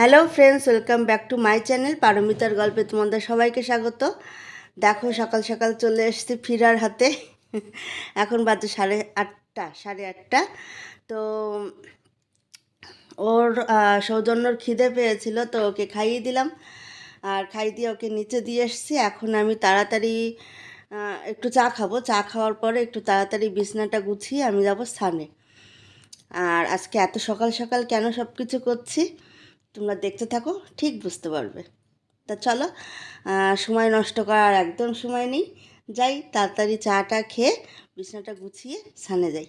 Hello friends, welcome back to my channel পারমিতার গল্পে তোমাদের সবাইকে স্বাগত। দেখো, সকাল সকাল চলে এসেছি ফিরার হাতে। এখন বাজে সাড়ে আটটা সাড়ে আটটা। তো ওর সৌজন্যর খিদে পেয়েছিল, তো ওকে খাইয়ে দিলাম। আর খাইয়ে দিয়ে ওকে নিচে দিয়ে এসেছি। এখন আমি তাড়াতাড়ি একটু চা খাব। চা খাওয়ার পরে একটু তাড়াতাড়ি বিছনাটা গুছিয়ে আমি যাব স্থানে। আর আজকে এত সকাল সকাল কেন সব কিছু করছি? তোমরা দেখতে থাকো, ঠিক বুঝতে পারবে। তা চলো সময় নষ্ট করার একদম সময় নেই। যাই, তাড়াতাড়ি চাটা খেয়ে বিছানাটা গুছিয়ে সানে যাই।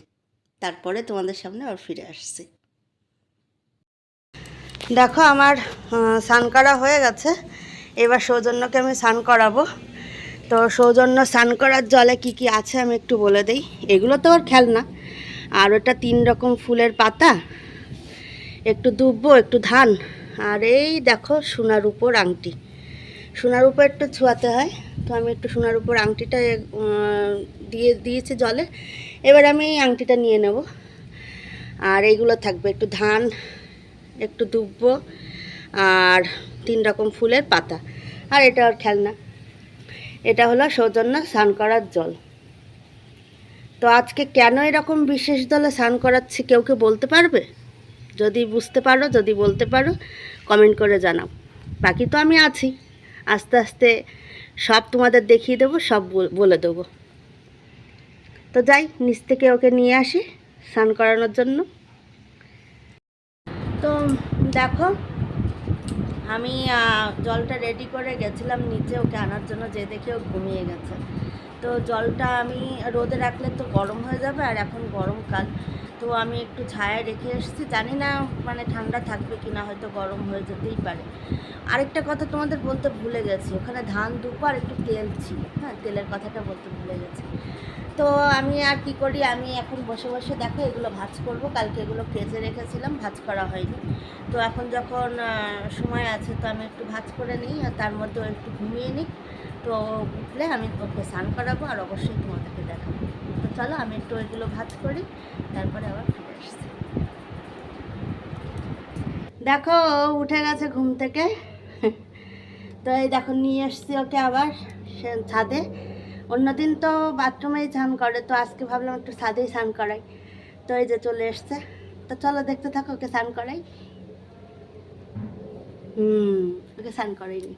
তারপরে তোমাদের সামনে আবার ফিরে আসছি। দেখো আমার স্নান করা হয়ে গেছে। এবার সৌজন্যকে আমি স্নান করাবো। তো সৌজন্য স্নান করার জলে কি কি আছে আমি একটু বলে দিই। এগুলো তো ওর খেলনা। আর ওটা তিন রকম ফুলের পাতা একটু দুব্বো, একটু ধান। আর এই দেখো সোনার উপর আংটি। সোনার উপর একটু ছোঁয়াতে হয়। তো আমি একটু সোনার উপর আংটিটা দিয়ে, দিয়েছি জলে। এবার আমি এই আংটিটা নিয়ে নেব। আর এইগুলো থাকবে একটু ধান, একটু দুব্বো আর তিন রকম ফুলের পাতা। আর এটা আর খেলনা। এটা হলো সৌজন্য স্নান করার জল। তো আজকে কেন এরকম বিশেষ দলে স্নান করাচ্ছি কেউ কেউ বলতে পারবে? যদি বুঝতে পারো, যদি বলতে পারো কমেন্ট করে জানাও। বাকি তো আমি আছি। আস্তে আস্তে সব তোমাদের দেখিয়ে দেবো, সব বল- দেবো। তো যাই, নিচ থেকে ওকে নিয়ে আসি স্নান করানোর জন্য। তো দেখো, আমি জলটা রেডি করে গেছিলাম, নিচে ওকে আনার জন্য, যে দেখে ও ঘুমিয়ে গেছে। তো জলটা আমি রোদে রাখলে তো গরম হয়ে যাবে আর এখন গরমকাল। তো আমি একটু ছায়ায় রেখে এসেছি। জানি না মানে ঠান্ডা থাকবে কি না হয়তো গরম হয়ে যেতেই পারে। আরেকটা কথা তোমাদের বলতে ভুলে গেছি। ওখানে ধান দুপো আর একটু তেল ছিল। হ্যাঁ তেলের কথাটা বলতে ভুলে গেছি। তো আমি আর কি করি? আমি এখন বসে বসে দেখো এগুলো ভাজ করব। কালকে এগুলো ফ্রিজে রেখেছিলাম, ভাজ করা হয়নি। তো এখন যখন সময় আছে তো আমি একটু ভাজ করে নিই আর তার মধ্যে একটু ঘুমিয়ে নিই। তো উঠলে আমি ওকে স্নান করাবো আর অবশ্যই তোমাদেরকে দেখাবো। তো চলো আমি একটু ওইগুলো ভাজ করি, তারপরে আবার ফিরে আসছি। দেখো, উঠে গেছে ঘুম থেকে। তো এই দেখো, নিয়ে এসছি ওকে আবার সে ছাদে। অন্যদিন তো বাথরুমেই স্নান করে, তো আজকে ভাবলাম একটু ছাদেই স্নান করাই। তো এই যে চলে এসছে। তো চলো দেখতে থাকো, ওকে স্নান করাই। হুম, ওকে স্নান করাইনি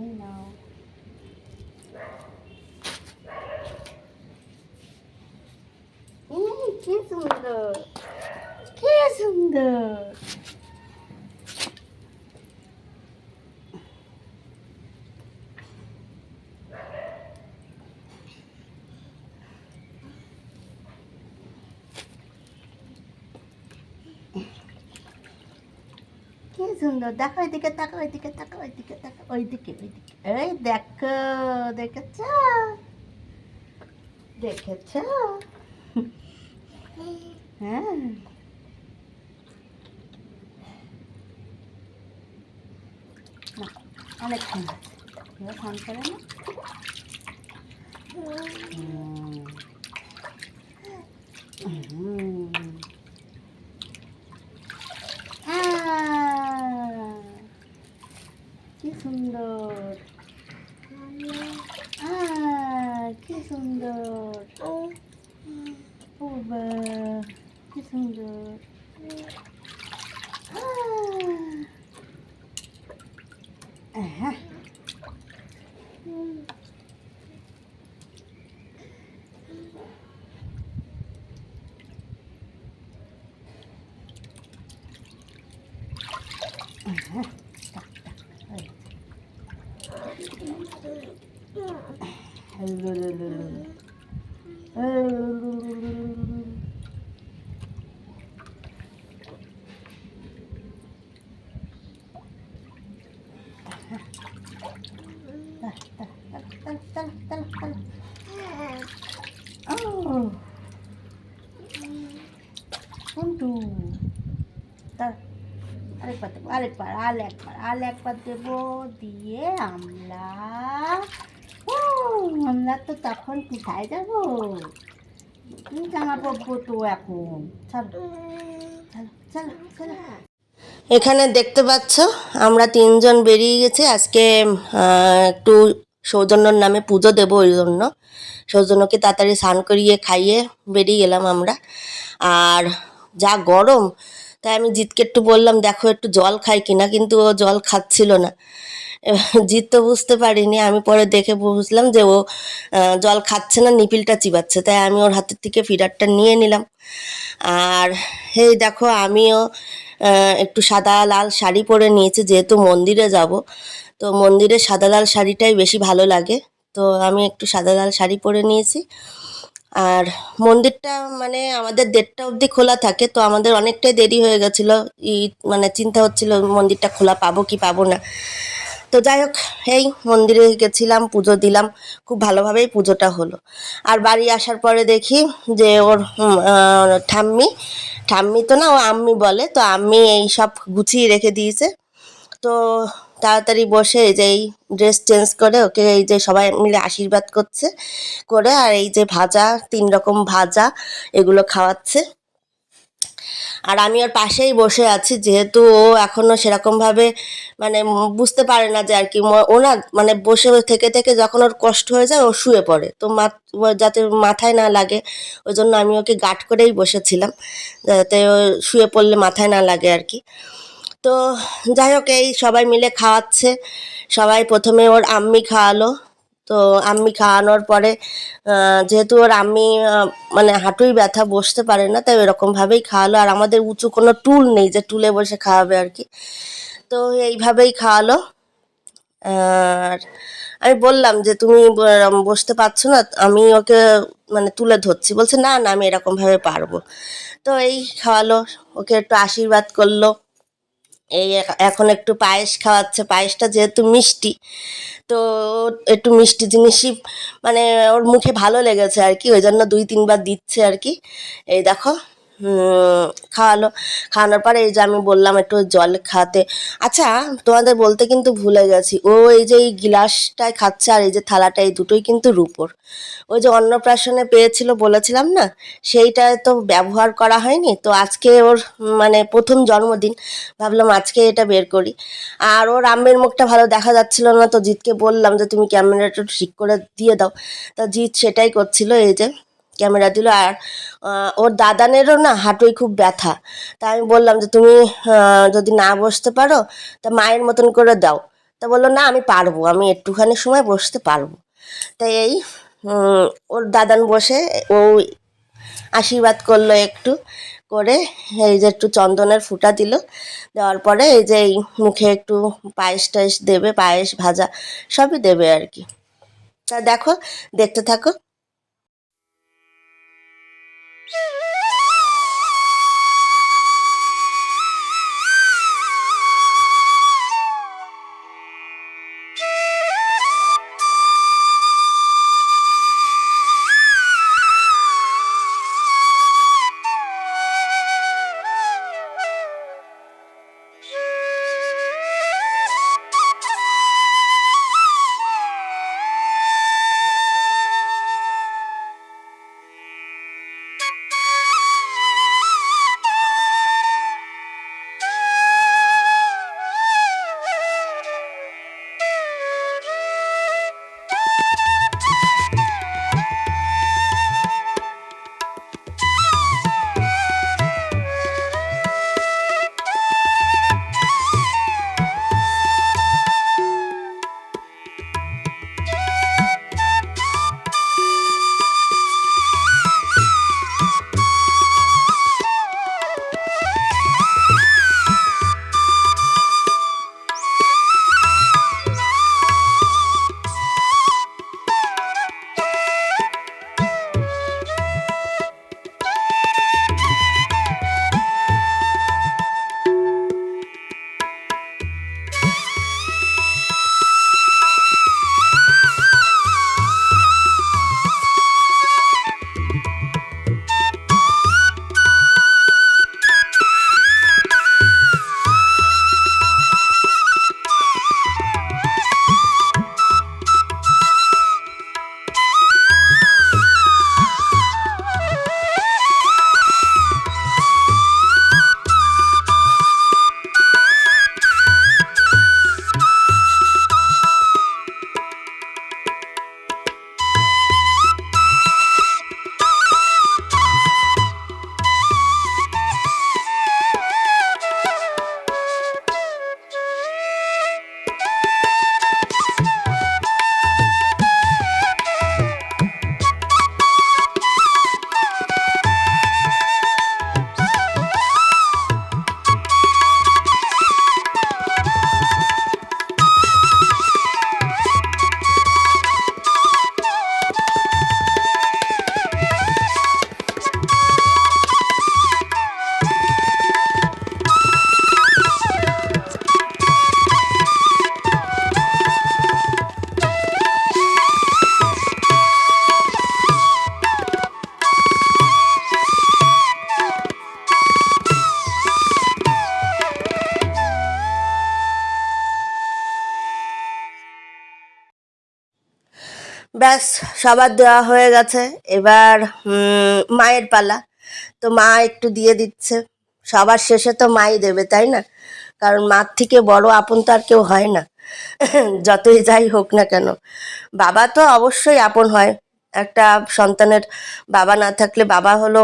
এই নাও উম, কি সুন্দর কি সুন্দর কি সুন্দর দেখো ওইদিকে তাকো ওইদিকে তাকো ওইদিকে তাকো ওইদিকে ওইদিকে। এই দেখো, দেখেছ? দেখেছ? হ্যাঁ। অনেকক্ষণ ফোন করে না হুম। হুম। আহ, কি সুন্দর আহ, কি সুন্দর ও বাবা, কি সুন্দর আহ, হ্যাঁ Oh. Untuk. Tar. আরেকবার দেবো আরেকবার আর একবার আর একবার দেবো দিয়ে আমরা আমরা তো তখন কোথায় যাব? নতুন জামা পরবো তো এখন। চলো এখানে দেখতে পাচ্ছ, আমরা তিনজন বেরিয়ে গেছি। আজকে একটু সৌজন্যর নামে পুজো দেবো ওই জন্য। সৌজন্যকে তাড়াতাড়ি স্নান করিয়ে খাইয়ে বেরিয়ে গেলাম আমরা। আর যা গরম, তাই আমি জিতকে একটু বললাম, দেখো, একটু জল খাই কিনা। কিন্তু ও জল খাচ্ছিল না। জিত তো বুঝতে পারিনি। আমি পরে দেখে বুঝলাম যে ও জল খাচ্ছে না, নিপিলটা চিবাচ্ছে। তাই আমি ওর হাতের থেকে ফিডারটা নিয়ে নিলাম। আর এই দেখো, আমিও একটু সাদা লাল শাড়ি পরে নিয়েছি, যেহেতু মন্দিরে যাব। তো মন্দিরে সাদা লাল শাড়িটাই বেশি ভালো লাগে। তো আমি একটু সাদা লাল শাড়ি পরে নিয়েছি। আর মন্দিরটা মানে আমাদের দেড়টা অবধি খোলা থাকে, তো আমাদের অনেকটাই দেরি হয়ে গেছিল। মানে চিন্তা হচ্ছিল মন্দিরটা খোলা পাবো কি পাবো না। তো যাই হোক, এই মন্দিরে গেছিলাম, পুজো দিলাম। খুব ভালোভাবেই পুজোটা হলো। আর বাড়ি আসার পরে দেখি যে ওর ঠাম্মি ঠাম্মি তো না, ও আম্মি বলে, তো আম্মি এই সব গুছিয়ে রেখে দিয়েছে। তো তাড়াতাড়ি বসে এই যে এই ড্রেস চেঞ্জ করে ওকে এই যে সবাই মিলে আশীর্বাদ করছে, করে আর এই যে ভাজা, তিন রকম ভাজা এগুলো খাওয়াচ্ছে। আর আমি ওর পাশেই বসে আছি, যেহেতু ও এখনও সেরকমভাবে মানে বুঝতে পারে না যে আর কি, ম- ও না মানে বসে থেকে থেকে যখন ওর কষ্ট হয়ে যায় ও শুয়ে পড়ে। তো মা যাতে মাথায় না লাগে, ওই জন্য আমি ওকে গার্ড করেই বসেছিলাম, যাতে ও শুয়ে পড়লে মাথায় না লাগে আর কি। তো যাই হোক, এই সবাই মিলে খাওয়াচ্ছে, সবাই প্রথমে ওর আম্মি খাওয়ালো তো আম্মি খাওয়ানোর পরে যেহেতু ওর আম্মি মানে হাঁটুই ব্যথা, বসতে পারে না, তাই এরকমভাবেই খাওয়ালো। আর আমাদের উঁচু কোনো টুল নেই যে টুলে বসে খাওয়াবে আর কি। তো এইভাবেই খাওয়ালো। আর আমি বললাম যে, তুমি বসতে পারছ না, আমি ওকে মানে তুলে ধরছি। বলছে, না না, আমি এরকমভাবে পারব। তো এই খাওয়ালো, ওকে একটু আশীর্বাদ করল। এই এখন একটু পায়েস খাওয়াচ্ছে, পায়েসটা যেহেতু মিষ্টি, তো একটু মিষ্টি জিনিসই মানে ওর মুখে ভালো লেগেছে আর কি, ওই জন্য দুই তিনবার দিচ্ছে আর কি। এই দেখো খাওয়ালো খাওয়ানোর পরে এই যে আমি বললাম একটু জল খাওয়াতে। আচ্ছা তোমাদের বলতে কিন্তু ভুলে গেছি। ও এই যে এই গিলাসটায় খাচ্ছে আর এই যে থালাটা, এই দুটোই কিন্তু রুপোর। ওই যে অন্নপ্রাশনে পেয়েছিল বলেছিলাম না সেইটা তো ব্যবহার করা হয়নি। তো আজকে ওর মানে প্রথম জন্মদিন, ভাবলাম আজকে এটা বের করি। আর ওর আম্মের মুখটা ভালো দেখা যাচ্ছিল না, তো জিতকে বললাম যে, তুমি ক্যামেরাটা ঠিক করে দিয়ে দাও। তা জিৎ সেটাই করছিল এই যে। ক্যামেরা দিল আর ওর দাদানেরও না হাঁটুই খুব ব্যথা। তা আমি বললাম যে, তুমি যদি না বসতে পারো, তা মায়ের মতন করে দাও। তা বলল, না, আমি পারব, আমি একটুখানি সময় বসতে পারব। তাই এই ওর দাদান বসে, ও আশীর্বাদ করল একটু করে, এই যে একটু চন্দনের ফুটা দিল। দেওয়ার পরে এই যে এই মুখে একটু পায়েস টায়েস দেবে, পায়েস ভাজা সবই দেবে আর কি। তা দেখো, দেখতে থাকো। Yeah. ব্যাস সবার দেওয়া হয়ে গেছে। এবার মায়ের পালা। তো মা একটু দিয়ে দিচ্ছে। সবার শেষে তো মাই দেবে, তাই না? কারণ মার থেকে বড় আপন তো আর কেউ হয় না। যতই যাই হোক না কেন। বাবা তো অবশ্যই আপন হয়। একটা সন্তানের বাবা না থাকলে বাবা হলো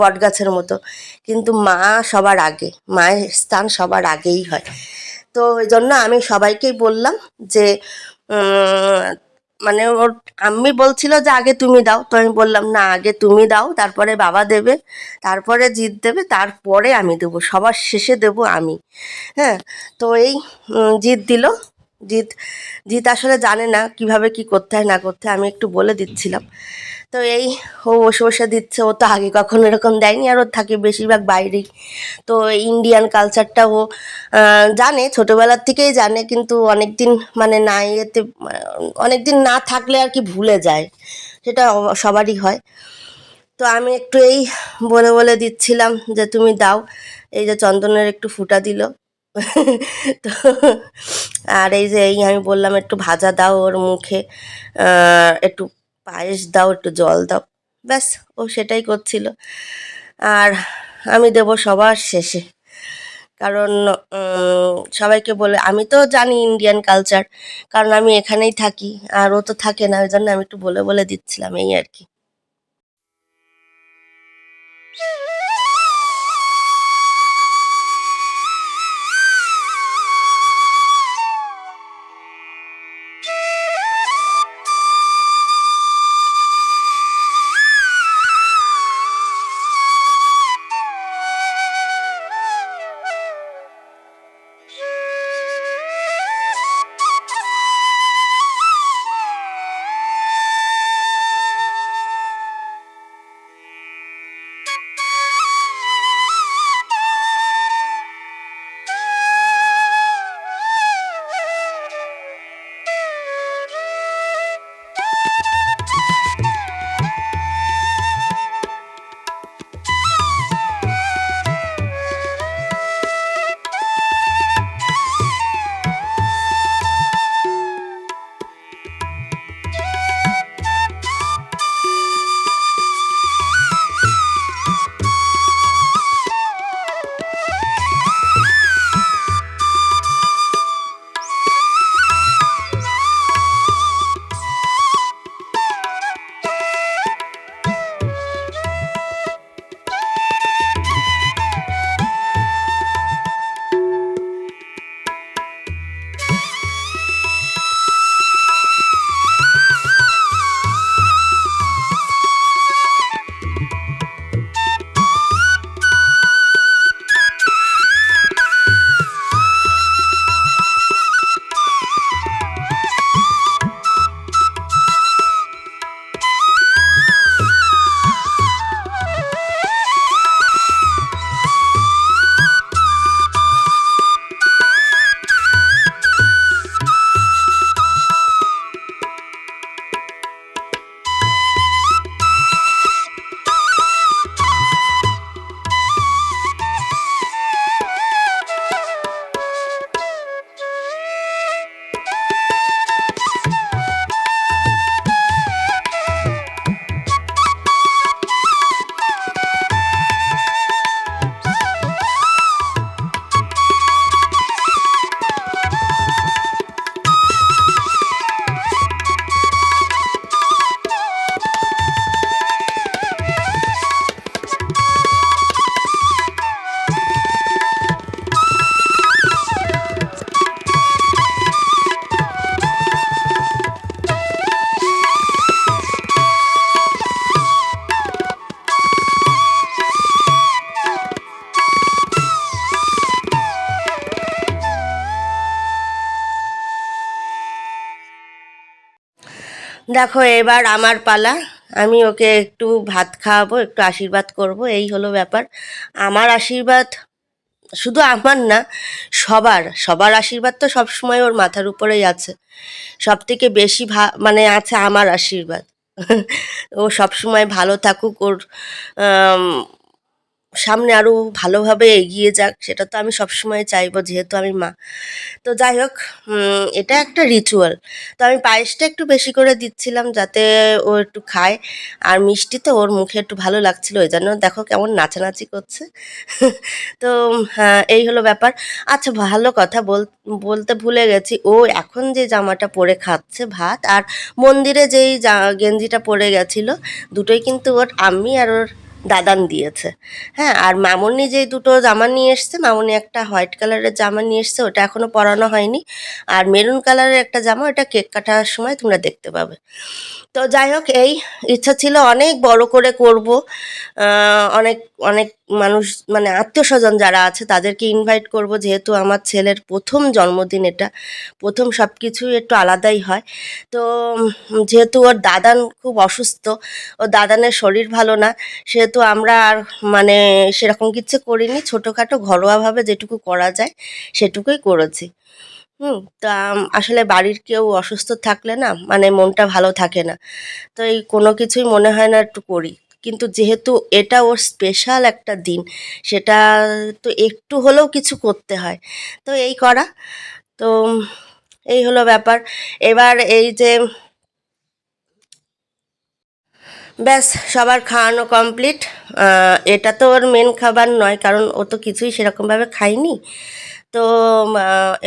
বটগাছের মতো। কিন্তু মা সবার আগে। মায়ের স্থান সবার আগেই হয়। তো ওই জন্য আমি সবাইকেই বললাম যে মানে ওর আমি বলছিল যে, আগে তুমি দাও। তো আমি বললাম, না, আগে তুমি দাও, তারপরে বাবা দেবে, তারপরে জিত দেবে, তারপরে আমি দেব, সবার শেষে দেব আমি। হ্যাঁ তো এই জিত দিল। জিত জিত আসলে জানে না কীভাবে কি করতে হয়, না করতে হয়, আমি একটু বলে দিচ্ছিলাম। তো এই ও বসে বসে দিচ্ছে, ও তো আগে কখনো এরকম দেয়নি আর ওর থাকে বেশিরভাগ বাইরেই। তো ইন্ডিয়ান কালচারটা ও জানে, ছোটোবেলার থেকেই জানে, কিন্তু অনেক দিন মানে না ইয়েতে অনেক দিন না থাকলে আর কি ভুলে যায়, সেটা সবারই হয়। তো আমি একটু এই বলে বলে দিচ্ছিলাম যে তুমি দাও, এই যে চন্দনের একটু ফুটা দিল। তো আর এই যে এই আমি বললাম একটু ভাজা দাও ওর মুখে একটু পায়েস দাও, একটু জল দাও। ব্যাস, ও সেটাই করছিল। আর আমি দেবো সবার শেষে। কারণ সবাইকে বলে, আমি তো জানি ইন্ডিয়ান কালচার কারণ আমি এখানেই থাকি। আর ও তো থাকে না, ওই জন্য আমি একটু বলে বলে দিচ্ছিলাম, এই আর কি। দেখো, এবার আমার পালা। আমি ওকে একটু ভাত খাওয়াবো, একটু আশীর্বাদ করব, এই হলো ব্যাপার। আমার আশীর্বাদ শুধু আমার না, সবার। সবার আশীর্বাদ তো সবসময় ওর মাথার উপরেই আছে। সব থেকে বেশি ভা মানে আছে আমার আশীর্বাদ। ও সবসময় ভালো থাকুক, ওর সামনে আরও ভালোভাবে এগিয়ে যাক, সেটা তো আমি সবসময় চাইব যেহেতু আমি মা। তো যাই হোক এটা একটা রিচুয়াল তো আমি পায়েসটা একটু বেশি করে দিচ্ছিলাম যাতে ও একটু খায়, আর মিষ্টি তো ওর মুখে একটু ভালো লাগছিল, ওই জন্য দেখো কেমন নাচানাচি করছে। তো হ্যাঁ এই হলো ব্যাপার। আচ্ছা ভালো কথা বল, বলতে ভুলে গেছি, ও এখন যে জামাটা পরে খাচ্ছে ভাত, আর মন্দিরে যেই গেঞ্জিটা পরে গেছিল, দুটোই কিন্তু ওর, আমি আর ওর দাদান দিয়েছে। হ্যাঁ আর মামনি যে দুটো জামা নিয়ে এসছে, মামনি একটা হোয়াইট কালারের জামা নিয়ে এসছে, ওটা এখনও পরানো হয়নি। আর মেরুন কালারের একটা জামা, ওটা কেক কাটার সময় তোমরা দেখতে পাবে। তো যাই হোক, এই ইচ্ছা ছিল অনেক বড় করে করব। অনেক অনেক মানুষ মানে আত্মীয় স্বজন যারা আছে তাদেরকে ইনভাইট করব। যেহেতু আমার ছেলের প্রথম জন্মদিন এটা, প্রথম সব কিছুই একটু আলাদাই হয়। তো যেহেতু ওর দাদান খুব অসুস্থ ওর দাদানের শরীর ভালো না, সেহেতু আমরা আর মানে সেরকম কিছু করিনি। ছোটোখাটো ঘরোয়াভাবে যেটুকু করা যায়, সেটুকুই করেছি। হুম, তা আসলে বাড়ির কেউ অসুস্থ থাকলে না মানে মনটা ভালো থাকে না। তো এই কোনো কিছুই মনে হয় না একটু করি। কিন্তু যেহেতু এটা ওর স্পেশাল একটা দিন সেটা তো একটু হলেও কিছু করতে হয়। তো এই করা। তো এই হলো ব্যাপার। এবার এই যে ব্যাস সবার খাওয়ানো কমপ্লিট এটা তো ওর মেন খাবার নয় কারণ ও তো কিছুই সেরকমভাবে খায়নি। তো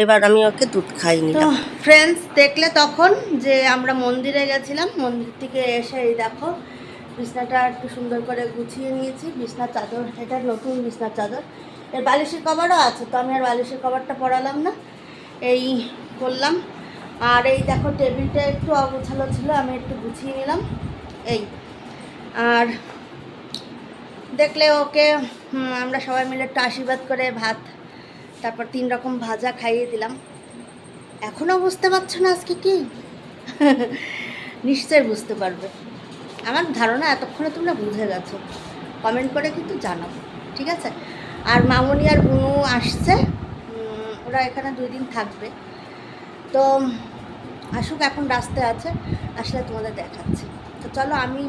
এবার আমি ওকে দুধ খাইনি তো ফ্রেন্ডস দেখলে তখন যে আমরা মন্দিরে গেছিলাম মন্দির থেকে এসে এই দেখো বিছনাটা একটু সুন্দর করে গুছিয়ে নিয়েছি। বিছনার চাদর, এটা নতুন বিছনার চাদর। এর বালিশের কভারও আছে, তো আমি আর বালিশের কভারটা পরালাম না। এই করলাম। আর এই দেখো, টেবিলটা একটু অগোছালো ছিল, আমি একটু গুছিয়ে নিলাম। এই। আর দেখলে ওকে আমরা সবাই মিলে একটু আশীর্বাদ করে ভাত, তারপর তিন রকম ভাজা খাইয়ে দিলাম। এখনও বুঝতে পারছ না আজকে কি? নিশ্চয়ই বুঝতে পারবে। আমার ধারণা এতক্ষণে তোমরা বুঝে গেছো। কমেন্ট করে কিন্তু জানাও, ঠিক আছে? আর মামনি আর বুনু আসছে ওরা এখানে দুই দিন থাকবে। তো, আসুক, এখন রাস্তায় আছে, আসলে তোমাদের দেখাচ্ছি। তো চলো, আমি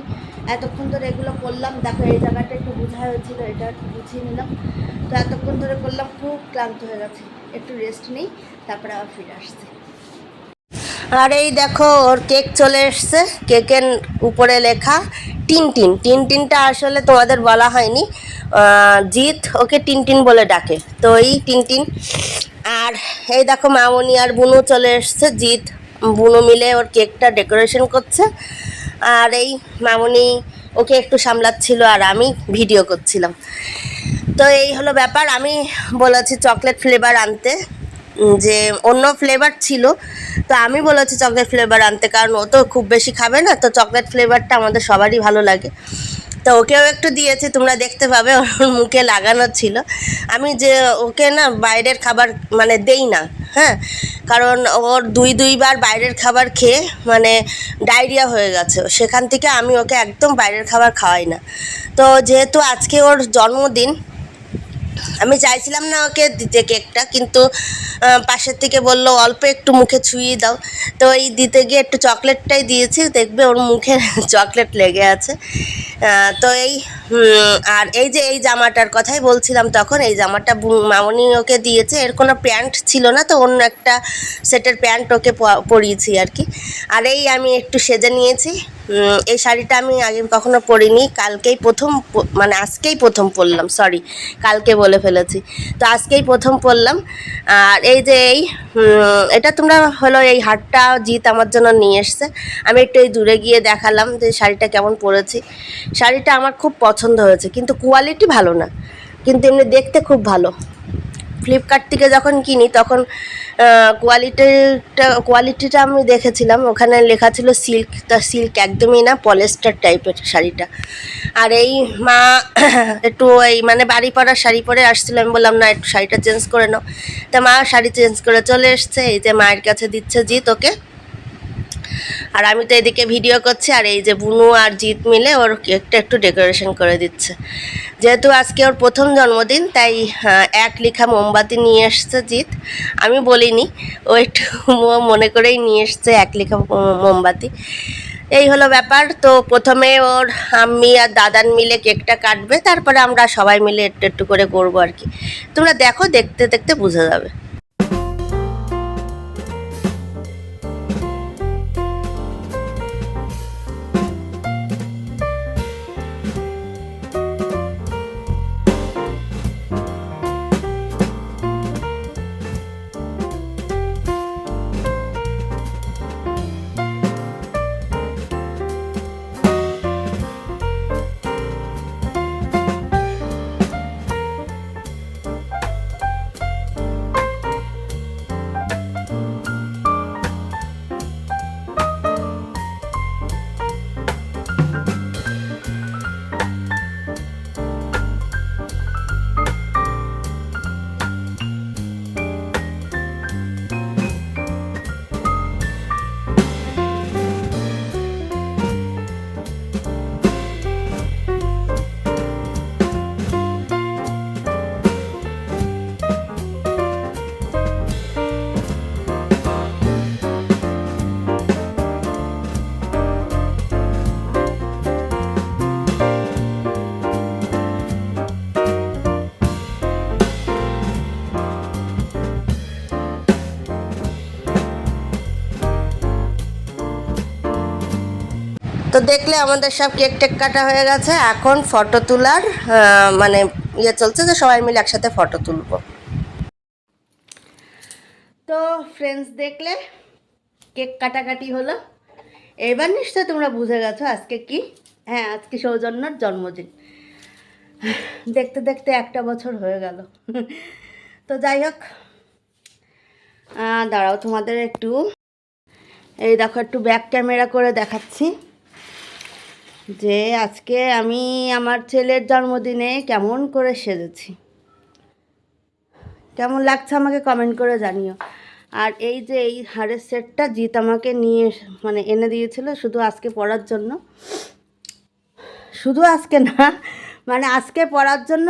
এতক্ষণ ধরে এগুলো করলাম। দেখো, এই জায়গাটা একটু বোঝা হয়েছিল, এটা একটু বুঝিয়ে নিলাম। তো এতক্ষণ ধরে করলাম, খুব ক্লান্ত হয়ে গেছে। একটু রেস্ট নেই, তারপরে আবার ফিরে আসছি। আর এই দেখো, ওর কেক চলে এসছে। কেকের উপরে লেখা টিন টিন টিন টিনটা আসলে তোমাদের বলা হয়নি। জিৎ ওকে টিন টিন বলে ডাকে। তো এই টিন টিন আর এই দেখো মামনি আর বুনু চলে এসছে। জিৎ, বুনু মিলে ওর কেকটা ডেকোরেশন করছে। আর এই মামনি ওকে একটু সামলাচ্ছিল আর আমি ভিডিও করছিলাম। তো এই হলো ব্যাপার। আমি বলেছি চকলেট ফ্লেভার আনতে। যে অন্য ফ্লেভার ছিল। তো আমি বলেছি চকলেট ফ্লেভার আনতে, কারণ ও তো খুব বেশি খাবে না, তো চকলেট ফ্লেভারটা আমাদের সবারই ভালো লাগে। তো ওকেও একটু দিয়েছে, তোমরা দেখতে পাবে, ওর মুখে লাগানো ছিল। আমি যে ওকে না বাইরের খাবার মানে দেই না হ্যাঁ? কারণ ওর দুই দুইবার বাইরের খাবার খেয়ে মানে ডায়রিয়া হয়ে গেছে। সেখান থেকে আমি ওকে একদম বাইরের খাবার খাওয়াই না। তো যেহেতু আজকে ওর জন্মদিন আমি চাইছিলাম না ওকে দিতে কেকটা, কিন্তু পাশের থেকে বলল, অল্প একটু মুখে ছুঁয়ে দাও। তো এই দিতে গিয়ে একটু চকলেটটাই দিয়েছি, দেখবে ওর মুখে চকলেট লেগে আছে। তো এই আর এই যে এই জামাটার কথাই বলছিলাম তখন, এই জামাটা মামনি ওকে দিয়েছে, এর কোনো প্যান্ট ছিল না তো, অন্য একটা সেটের প্যান্ট ওকে পরিয়েছি আর কি। আর এই আমি একটু সেজে নিয়েছি। এই শাড়িটা আমি আগে কখনো পরিনি, কালকেই প্রথম মানে আজকেই প্রথম পরলাম সরি কালকে বলে ফেলেছি। তো আজকেই প্রথম পরলাম, আর এই যে এই এটা তোমরা হলো এই হারটা জিত আমার জন্য নিয়ে এসছে। আমি একটু এই দূরে গিয়ে দেখালাম যে শাড়িটা কেমন পরেছি। শাড়িটা আমার খুব পছন্দ হয়েছে, কিন্তু কোয়ালিটি ভালো না, কিন্তু এমনি দেখতে খুব ভালো। ফ্লিপকার্ট থেকে যখন কিনি, তখন কোয়ালিটিটা কোয়ালিটিটা আমি দেখেছিলাম। ওখানে লেখা ছিল সিল্ক তা সিল্ক একদমই না পলেস্টার টাইপের শাড়িটা। আর এই মা একটু এই মানে বাড়ি পরার শাড়ি পরে আসছিল, আমি বললাম, না, একটু শাড়িটা চেঞ্জ করে নাও। তা মা শাড়ি চেঞ্জ করে চলে এসছে, এই যে মায়ের কাছে দিচ্ছে জি ওকে আর আমি তো এদিকে ভিডিও করছি আর এই যে বুনু আর জিৎ মিলে ওর কেকটা একটু ডেকোরেশন করে দিচ্ছে। যেহেতু আজকে ওর প্রথম জন্মদিন, তাই এক লিখা মোমবাতি নিয়ে এসছে জিৎ। আমি বলিনি, ও একটু মনে করেই নিয়ে এসছে এক লিখা মোমবাতি। এই হলো ব্যাপার। তো প্রথমে ওর আমি আর দাদান মিলে কেকটা কাটবে, তারপরে আমরা সবাই মিলে একটু একটু করে করব আর কি। তোমরা দেখো, দেখতে দেখতে বুঝে যাবে। দেখলে আমাদের সব কেক টেক কাটা হয়ে গেছে। এখন ফটো তোলার মানে ইয়ে চলছে যে সবাই মিলে একসাথে ফটো তুলবো। তো ফ্রেন্ডস দেখলে কেক কাটাকাটি হলো। এবার নিশ্চয় তোমরা বুঝে গেছো আজকে কি? হ্যাঁ আজকে সৌজন্যর জন্মদিন। দেখতে দেখতে একটা বছর হয়ে গেল। তো যাই হোক দাঁড়াও তোমাদের একটু, এই দেখো একটু ব্যাক ক্যামেরা করে দেখাচ্ছি। যে আজকে আমি আমার ছেলের জন্মদিনে কেমন করে সেজেছি। কেমন লাগছে আমাকে কমেন্ট করে জানিও। আর এই যে এই হারের সেটটা জিত আমাকে নিয়ে মানে এনে দিয়েছিল শুধু আজকে পড়ার জন্য। শুধু আজকে না মানে আজকে পড়ার জন্য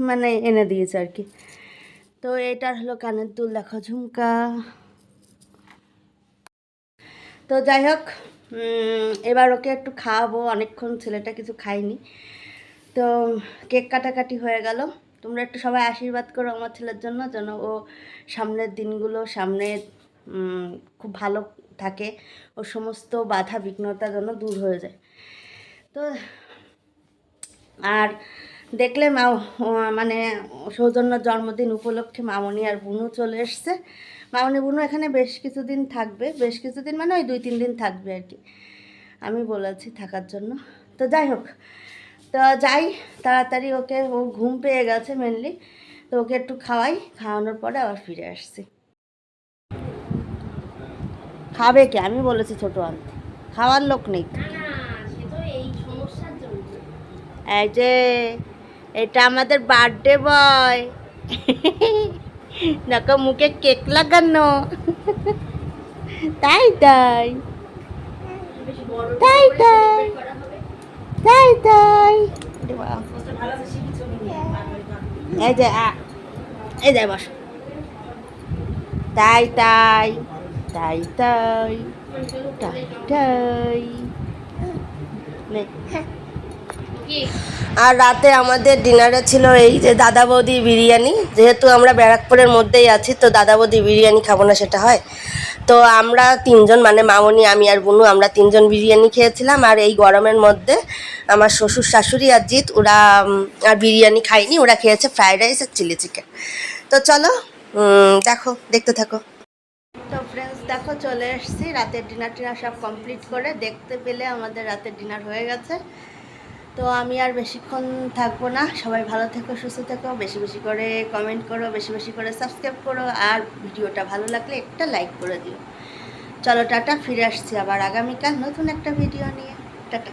মানে এনে দিয়েছে আর কি। তো এটা হলো কানের দুল দেখা ঝুমকা। তো যাই হোক এবার ওকে একটু খাওয়াবো, অনেকক্ষণ ছেলেটা কিছু খায়নি। তো কেক কাটাকাটি হয়ে গেল। তোমরা একটু সবাই আশীর্বাদ করো আমার ছেলের জন্য যেন ও সামনের দিনগুলো সামনে খুব ভালো থাকে। ও সমস্ত বাধা বিঘ্নতা যেন দূর হয়ে যায়। তো আর দেখলে মা মানে সৌজন্য জন্মদিন উপলক্ষে মামনি আর বুনু চলে এসছে। মামনি বুনু এখানে বেশ কিছুদিন থাকবে বেশ কিছুদিন মানে ওই দুই তিন দিন থাকবে আর কি। আমি বলেছি থাকার জন্য। তো যাই হোক তো যাই তাড়াতাড়ি ওকে ও ঘুম পেয়ে গেছে মেনলি তো ওকে একটু খাওয়াই খাওয়ানোর পরে আবার ফিরে আসছি। খাবে কে? আমি বলেছি ছোটো আনতে খাওয়ার লোক নেই এই যে এটা আমাদের বার্থডে বয় দেখো মুখে কেক লাগানো তাই তাই তাই তাই তাই তাই এরে বাবা। এই যে আ, এই যে বস তাই তাই তাই তাই তাই তাই নে। আর রাতে আমাদের ডিনারে ছিল এই যে দাদা বৌদি বিরিয়ানি। যেহেতু আমরা ব্যারাকপুরের মধ্যেই আছি, তো দাদা বৌদি বিরিয়ানি খাব না সেটা হয়। তো আমরা তিনজন মানে মামনি, আমি আর বুনু, আমরা তিনজন বিরিয়ানি খেয়েছিলাম। আর এই গরমের মধ্যে আমার শ্বশুর, শাশুড়ি আর জিৎ, ওরা আর বিরিয়ানি খায়নি। ওরা খেয়েছে ফ্রাইড রাইস আর চিলি চিকেন। তো চলো দেখো, দেখতে থাকো। তো ফ্রেন্ডস দেখো, চলে এসেছি। রাতের ডিনার টিনার সব কমপ্লিট করে দেখতে পেলে আমাদের রাতের ডিনার হয়ে গেছে। তো আমি আর বেশিক্ষণ থাকব না। সবাই ভালো থেকো, সুস্থ থেকো, বেশি বেশি করে কমেন্ট করো, বেশি বেশি করে সাবস্ক্রাইব করো আর ভিডিওটা ভালো লাগলে একটা লাইক করে দিও। চলো টাটা, ফিরে আসছি আবার আগামীকাল নতুন একটা ভিডিও নিয়ে। টাটা।